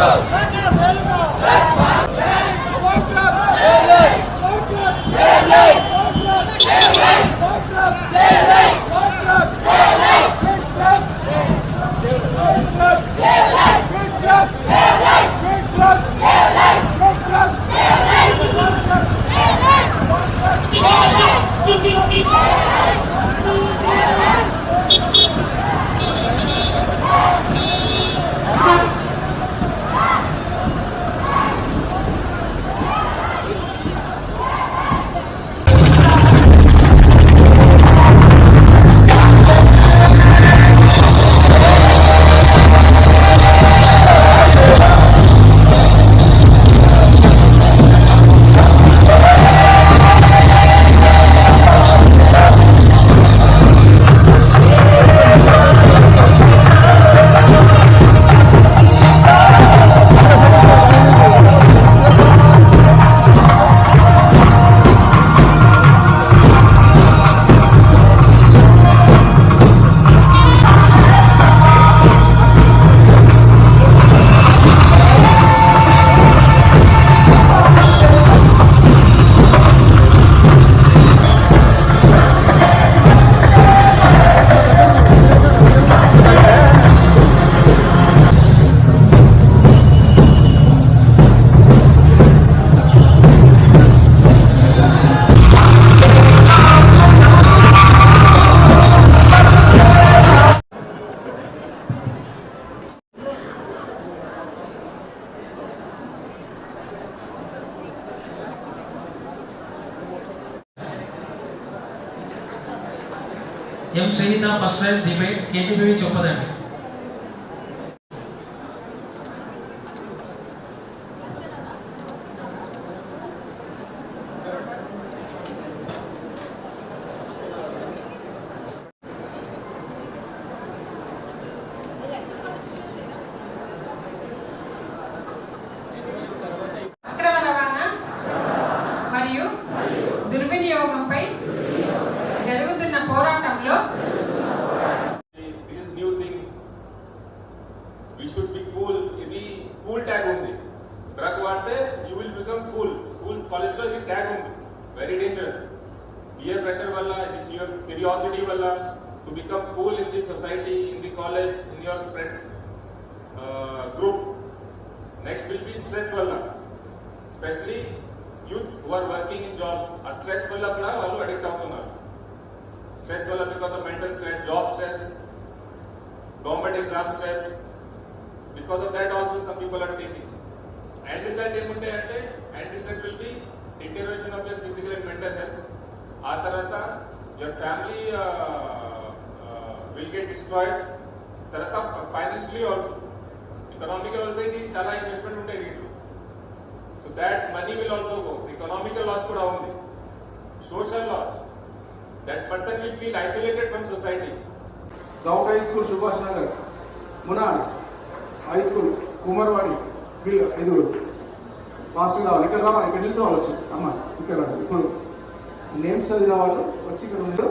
아 actually the first prize debate KGPV Choppadam. specially youths who are working in jobs ఆ stress వల్ల కూడా వాళ్ళు addict అవుతున్నారు stress వల్ల because of mental stress job stress government exam stress because of that also some people are taking and result ఏముంటాయి అంటే and result will be deterioration of your physical and mental health ఆ తర్వాత your family will get destroyed తర్వాత financially also economical also ఇది చాలా investment ఉంటాయి వీటిలో so that money will also go economical loss కూడా ఉంది. Social loss that person will feel isolated from society govt high school Subhash Nagar మునాస్ high school Kumarwadi వీళ్ళు ఐదుగురు. Fast రావాలి ఇక్కడ రావాలి ఇక్కడ నిల్చోవాలి వచ్చి. అమ్మ ఇక్కడ ఇప్పుడు నేమ్స్ చదివిన వాళ్ళు వచ్చి ఇక్కడ ఉండు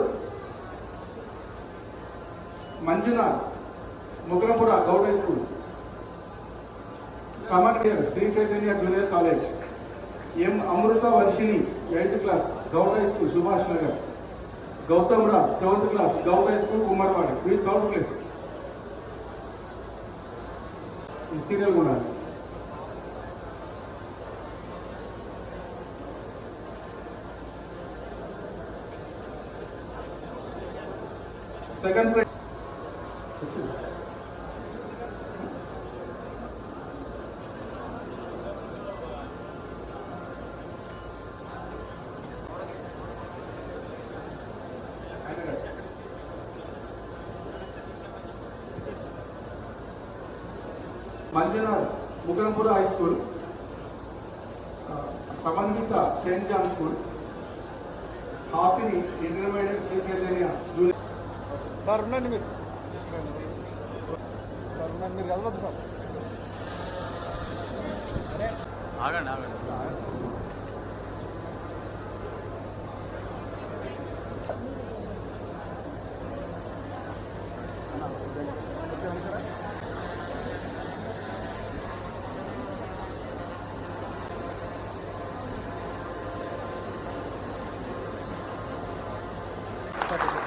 Manjunath Muggurapura government high school कमर्यर Shri Chaitanya junior college M Amrutha Varshini eighth class government high school Subhash Nagar Gautam Rao seventh class government high school Kumarwad we got place serial को second place Mugampura high school ఆ, Samanvitha saint John school Hasini intermediate Shri Chaitanya junior sir ఉండండి మీరు. Sir ఉండండి మీరు వెళ్ళొద్దు sir. ఆగండి ఆగండి. Gracias.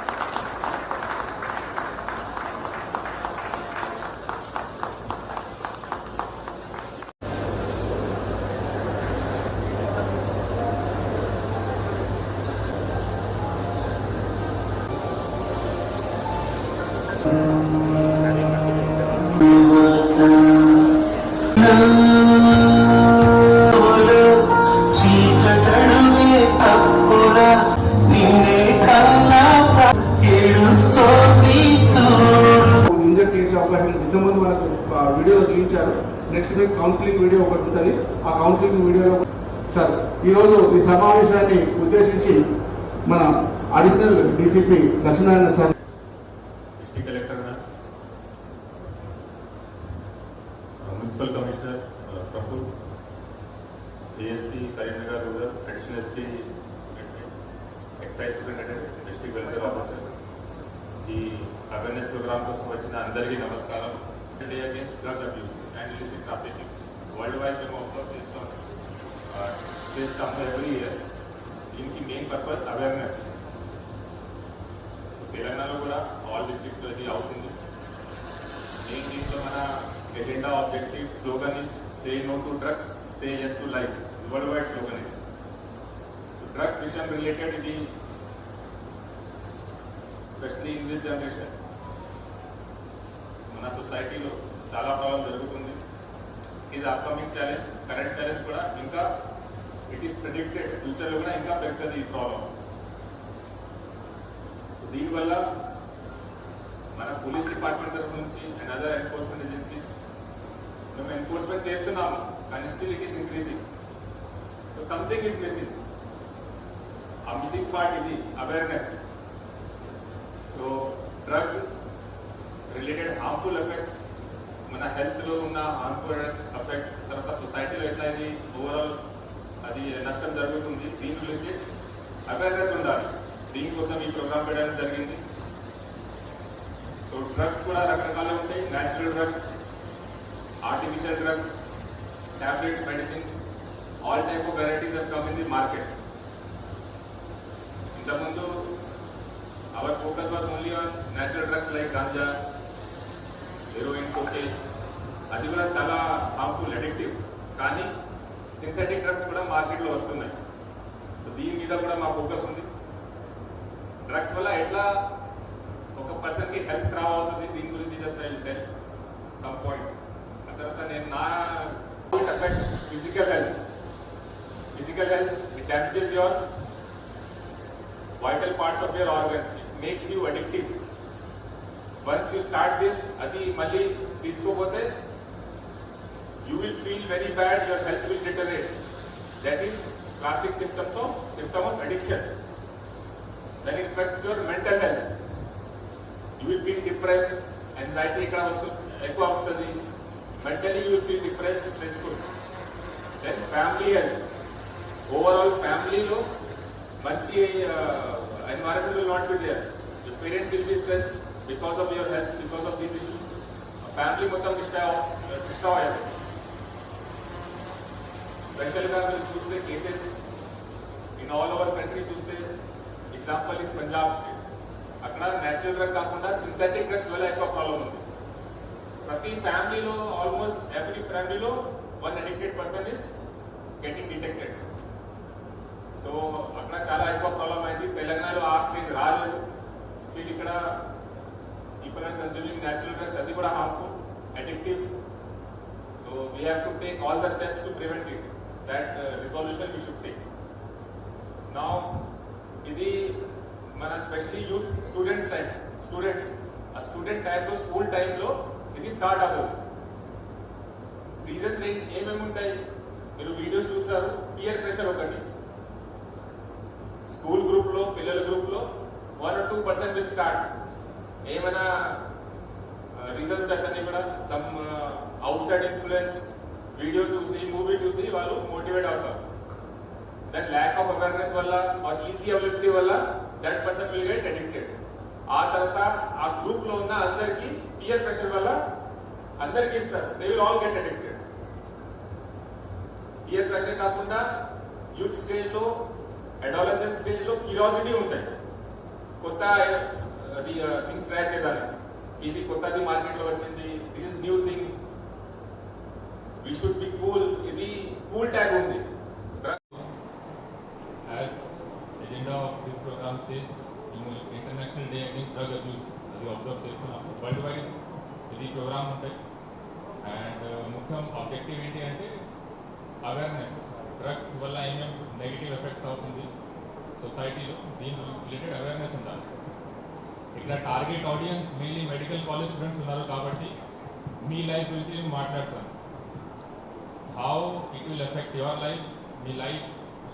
ఇంతకుముందు మనకు వీడియో వదిలించారు నెక్స్ట్ వీక్ కౌన్సిలింగ్ వీడియో ఒకటి ఉంటుంది. ఆ కౌన్సిలింగ్ వీడియోలో సార్ ఈరోజు ఈ సమావేశాన్ని ఉద్దేశించి మన additional DCP Lakshminarayana sir district collector municipal commissioner Praful ASP Karimnagar additional SP uh, the day against drug abuse and illicit trafficking. Worldwide demo offer based on uh, based on every year. इनकी main purpose awareness Telangana को all district रहती out हिंदू main चीज़ तो हमारा agenda objective slogan is say no to drugs say yes to life world wide slogan है drugs विषय related इधर especially in this generation మన సొసైటీలో చాలా ప్రాబ్లం జరుగుతుంది. ఇది అప్కమింగ్ ఛాలెంజ్ కరెంట్ ఛాలెంజ్ కూడా ఇంకా ఇట్ ఈస్ ప్రిడిక్టెడ్ ఫ్యూచర్లో కూడా ఇంకా పెరుగుతుంది ఈ ప్రాబ్లం సో దీనివల్ల మన పోలీస్ డిపార్ట్మెంట్ తరఫు నుంచి అండ్ అదర్ ఎన్ఫోర్స్మెంట్ ఏజెన్సీస్ మేము ఎన్ఫోర్స్మెంట్ చేస్తున్నాము కానీ still it is increasing so something is missing ఆ మిస్సింగ్ పార్ట్ ఇది awareness so drug related harmful effects మన హెల్త్లో ఉన్న హార్మ్ఫుల్ ఎఫెక్ట్స్ తర్వాత సొసైటీలో ఎట్లా ఇది ఓవరాల్ అది నష్టం జరుగుతుంది దీని గురించి అవేర్నెస్ ఉండాలి. దీనికోసం ఈ ప్రోగ్రామ్ పెట్టడం జరిగింది. సో డ్రగ్స్ కూడా రకరకాలు ఉంటాయి. Natural drugs artificial drugs tablets medicine all type of varieties of come in the market ఇంతకుముందు our focus was only on natural drugs like ganja heroin coke అది కూడా చాలా హార్మ్ఫుల్ అడిక్టివ్ కానీ సింథటిక్ డ్రగ్స్ కూడా మార్కెట్లో వస్తున్నాయి. సో దీని మీద కూడా మా ఫోకస్ ఉంది. డ్రగ్స్ వల్ల ఎట్లా ఒక పర్సన్కి హెల్త్ ఖరాబ్ అవుతుంది దీని గురించి just I tell some points ఆ తర్వాత నేను నా effects physical health physical health it damages your vital parts of your organs it makes you addictive Once you start this, Adi, Mali, Disco Bote, you will feel very bad, your health will deteriorate. That is classic symptoms of symptom of addiction. Then it affects your mental health. You will feel depressed, anxiety, equostasy. Mentally you will feel depressed, stressful. Then family health. Overall family lo manchi environment will not be there. Your parents will be stressed. Because of your health because of these issues family మొత్తం disturb disturb అయ్యారు. స్పెషల్గా మీరు చూస్తే cases in all over country చూస్తే example is Punjab state అక్కడ natural drug కాకుండా synthetic drugs వల్ల ఎక్కువ ప్రాబ్లం ఉంది. ప్రతి ఫ్యామిలీలో ఆల్మోస్ట్ ఎవ్రీ ఫ్యామిలీలో one addicted person is getting detected so అక్కడ చాలా ఎక్కువ ప్రాబ్లం అయింది తెలంగాణలో ఆ స్టేజ్ రాలేదు స్టిల్ ఇక్కడ people are consuming natural drugs అది కూడా harmful addictive so we have to take all the steps to prevent it that resolution we should take నా ఇది మన specially youth students time students ఆ స్టూడెంట్ టైంలో school టైంలో ఇది స్టార్ట్ అవ్వదు. రీజన్స్ ఏమేమి ఉంటాయి? మీరు వీడియోస్ చూస్తారు. పియర్ ప్రెషర్ ఒకటి. స్కూల్ గ్రూప్లో పిల్లల గ్రూప్లో one or two percent will start ఏమైనా రీజన్ ఉంటుంది కూడా some outside influence video చూసి మూవీ చూసి వాళ్ళు మోటివేట్ అవుతారు. దట్ ల్యాక్ ఆఫ్ అవేర్నెస్ వల్ల ఆర్ ఈజీ అవైలబిలిటీ వల్ల that person will get addicted ఆ తర్వాత ఆ గ్రూప్లో ఉన్న అందరికి పియర్ ప్రెషర్ వల్ల అందరికి ఇస్తారు. They will all get addicted peer pressure కాకుండా యూత్ స్టేజ్లో అడాలసెంట్ స్టేజ్లో క్యూరియాసిటీ ఉంటాయి. కొత్త అది థింగ్స్ ట్రై చేయడానికి ఇది కొత్తది మార్కెట్లో వచ్చింది. This is new thing we should be cool ఇది కూల్ ట్యాగ్ ఉంది. As agenda of this program says, international day against drug abuse అది అబ్జర్వ్ చేస్తున్నాం వరల్డ్ వైడ్ ఇది ప్రోగ్రామ్ ఉంటాయి అండ్ ముఖ్యం ఆబ్జెక్టివ్ ఏంటి అంటే అవేర్నెస్ డ్రగ్స్ వల్ల ఏమేమి నెగిటివ్ ఎఫెక్ట్స్ అవుతుంది సొసైటీలో దీని రిలేటెడ్ అవేర్నెస్ ఉండాలి. ఇక్కడ target audience mainly medical college students ఉన్నారు కాబట్టి మీ లైఫ్ గురించి నేను మాట్లాడతాను. How it will effect your life me life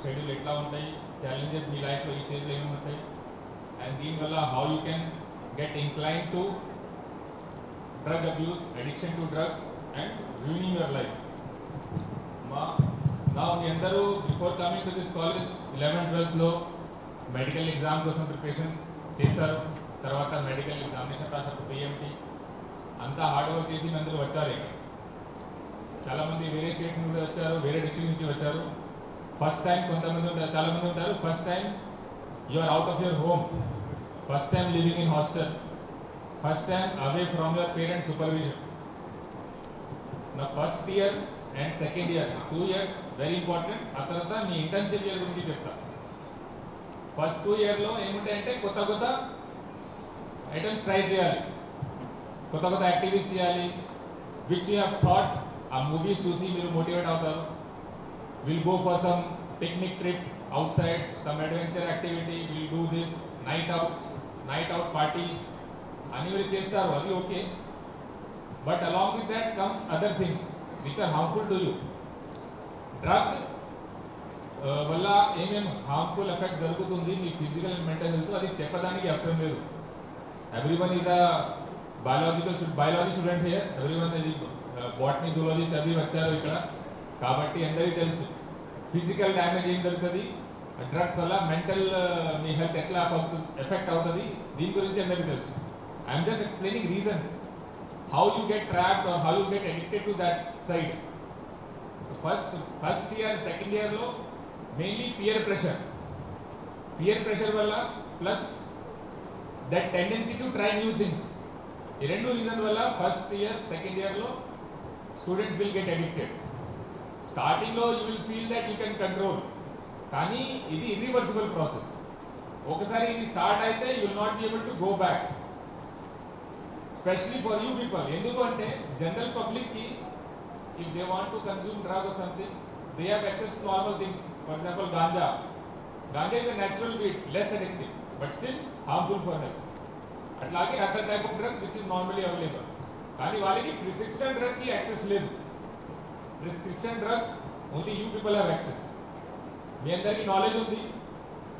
schedule ఎట్లా ఉంటాయి ఛాలెంజెస్ మీ లైఫ్లో ఈ స్టేజ్లో ఏమి ఉంటాయి అండ్ దీనివల్ల how you can get incline to drug abuse addiction to drug and ruining your life మా నా మీ అందరూ before coming to this college eleven ట్వెల్త్లో medical exam కోసం ప్రిపరేషన్ చేశారు. తర్వాత మెడికల్ ఎగ్జామినేషన్ రాశారు పిఎంటీ అంతా హార్డ్ వర్క్ చేసి అందరూ వచ్చారు ఇక్కడ చాలామంది వేరే స్టేట్స్ నుండి వచ్చారు వేరే డిస్ట్రిక్ట్ నుంచి వచ్చారు. ఫస్ట్ టైం కొంతమంది ఉంటారు చాలామంది ఉంటారు. First time you are out of your home first time living in hostel first time away from your parents supervision నా first year and second year two years very important ఆ తర్వాత మీ internship year గురించి చెప్తా. First two ఇయర్లో ఏముంటాయంటే కొత్త కొత్త items try చేయాలి. కొత్త కొత్త యాక్టివిటీస్ చేయాలి. విచ్ యూ హ్యావ్ థాట్ ఆ మూవీస్ చూసి మీరు మోటివేట్ అవుతారు. Will go for some picnic trip outside some adventure activity will do this night out night out parties అని మీరు చేస్తారు అది okay but along with that comes other things which are harmful to you drug వల్ల ఏమేమి harmful effect జరుగుతుంది మీ physical and mental health అది చెప్పడానికి అవసరం లేదు. Every is a biological biology student student Everyone everyone ఇది బాటనీ జూలాజీ చదివి వచ్చారు ఇక్కడ. కాబట్టి అందరికీ తెలుసు. ఫిజికల్ డ్యామేజ్ ఏం జరుగుతుంది? డ్రగ్స్ వల్ల మెంటల్ uh, మీ హెల్త్ ఎట్లా ఎఫెక్ట్ అవుతుంది? దీని గురించి అందరికీ తెలుసు. I'm just explaining reasons how you get trapped or how you get addicted to that side first first year second ఇయర్లో mainly peer pressure peer pressure వల్ల plus that tendency to try new things. ఈ రెండు reason వల్ల first year second ఇయర్లో students will get addicted స్టార్టింగ్లో you will feel that you can control కానీ ఇది irreversible process ఒకసారి ఇది స్టార్ట్ అయితే you will not be able to go back specially for you people ఎందుకు అంటే జనరల్ పబ్లిక్ కి if they want to consume drug or something they have access to normal things for example ganja ganja is a natural weed less addictive But still harmful for health అట్లాగే other type of drugs which is normally available కానీ వాళ్ళకి prescription drug కి access లేదు prescription drug only you people have access మీ అందరికీ knowledge ఉంది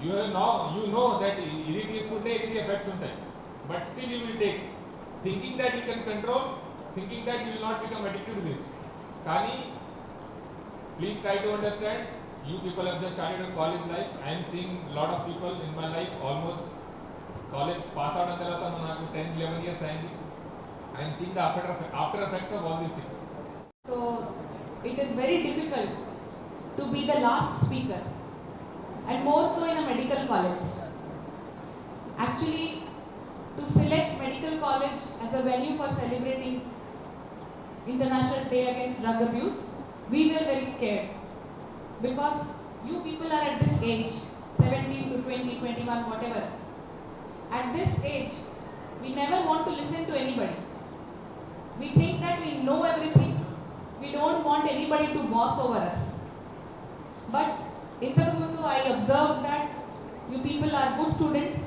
you know you know that ఇది తీసుకుంటే ఇది ఎఫెక్ట్స్ ఉంటాయి but still you will take thinking that you can control, thinking that you will not become addicted to this. Kani, please try to understand. you people have just started your college life. I am seeing a lot of people in my life almost college pass out अंदर आता मैं 10, 11 years I am seeing the after after effects of all these things. So it is very difficult to be the last speaker, and more so in a medical college. Actually, to select medical college as a venue for celebrating International Day Against Drug Abuse, we were very scared because you people are at this age, 17 to 20, 21, whatever. At this age, we never want to listen to anybody. We think that we know everything. We don't want anybody to boss over us. But in Intamundu, I observed that you people are good students.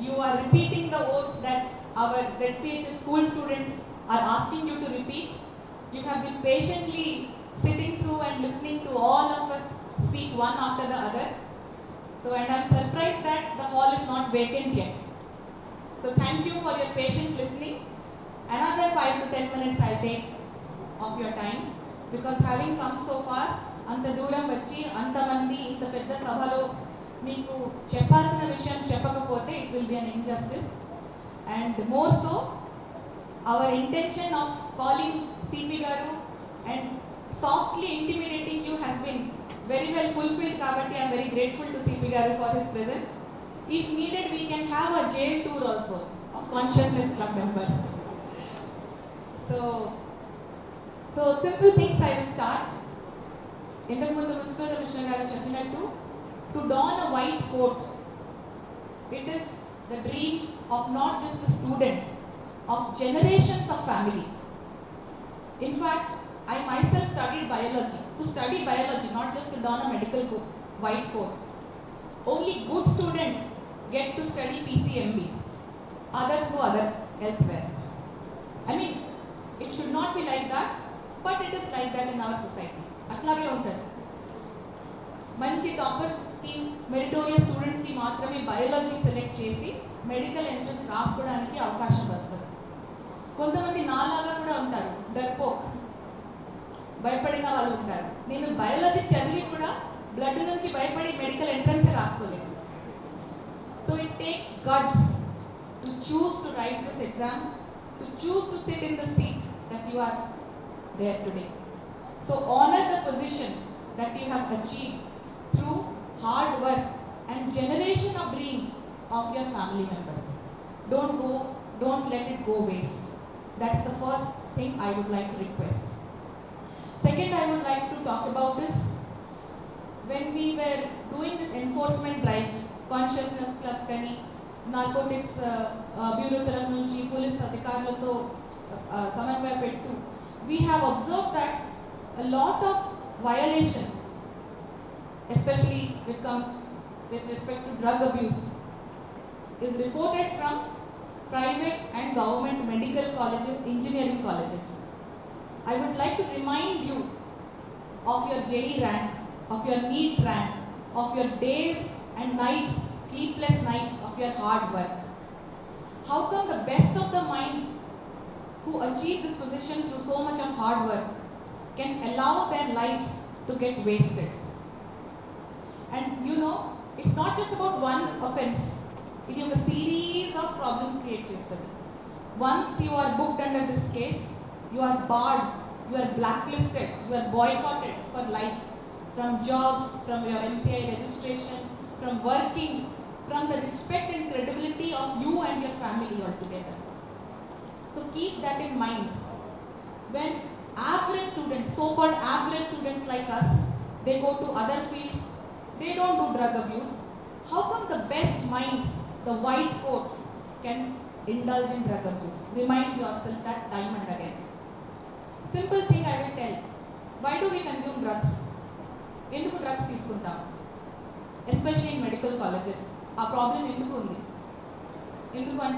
You are repeating the oath that our ZPHS school students are asking you to repeat. You have been patiently sitting through and listening to all of us speak one after the other. So, and I'm surprised that the hall is not vacant yet. So, thank you for your patient listening. Another five to ten minutes I'll take of your time because having come so far, అంత దూరం వచ్చి అంతమంది ఇంత పెద్ద సభలో మీకు చెప్పాల్సిన విషయం చెప్పకపోతే it will be an injustice and more so our intention of calling CP గారు and softly intimidating you has been very well fulfilled కాబట్టి I'm very grateful to CP గారు for his presence if needed we can have a jail tour also of consciousness club members so so simple things I will start ఇంతకుముందు municipal commissioner గారు చెప్పినట్టు to don a white coat it is the dream of not just the student of generations of family in fact I myself studied biology to study biology not just to medical a white coat only good students get to study PCMB. others go other elsewhere. I mean, it should not be like that, but it is like that in our society. అట్లాగే ఉంటుంది మంచి టాపర్స్కి meritorious స్టూడెంట్స్కి మాత్రమే biology select చేసి medical entrance రాసుకోవడానికి అవకాశం వస్తుంది కొంతమంది నాలాగా కూడా ఉంటారు డర్పోక్ భయపడిన వాళ్ళు ఉంటారు నేను బయాలజీ చదివి కూడా బ్లడ్ నుంచి భయపడి medical entrance రాసుకోలేదు so it takes guts to choose to write this exam to choose to sit in the seat that you are there today so honour the position that you have achieve through hard work and generation of dreams of your family members don't go don't let it go waste that's the first thing I would like to request Second, I would like to talk about this. When we were doing this enforcement drive, consciousness club కానీ narcotics bureau తరఫు నుంచి police అధికారులతో uh, సమన్వయ పెడుతూ we have observe that lot of violation especially with come with respect to drug abuse is reported from private and government medical colleges, engineering colleges. I would like to remind you of your JD rank, of your NEET rank, of your days and nights, sleepless nights of your hard work. How come the best of the minds who achieve this position through so much of hard work can allow their life to get wasted? And you know, it's not just about one offense. It is a series of problem creates. Once you are booked under this case, you are barred, you are blacklisted, you are boycotted for life from jobs, from your MCI registration, from working, from the respect and credibility of you and your family altogether. So keep that in mind. When average students, so-called average students like us, they go to other fields, they don't do drug abuse. How come the best minds, the white coats, can indulge in drug abuse? Remind yourself that time and again. Simple thing I will tell why do we consume drugs ఎందుకు drugs తీసుకుంటాం? Especially in medical colleges ఆ problem ఎందుకు ఉంది? ఎందుకు అంటే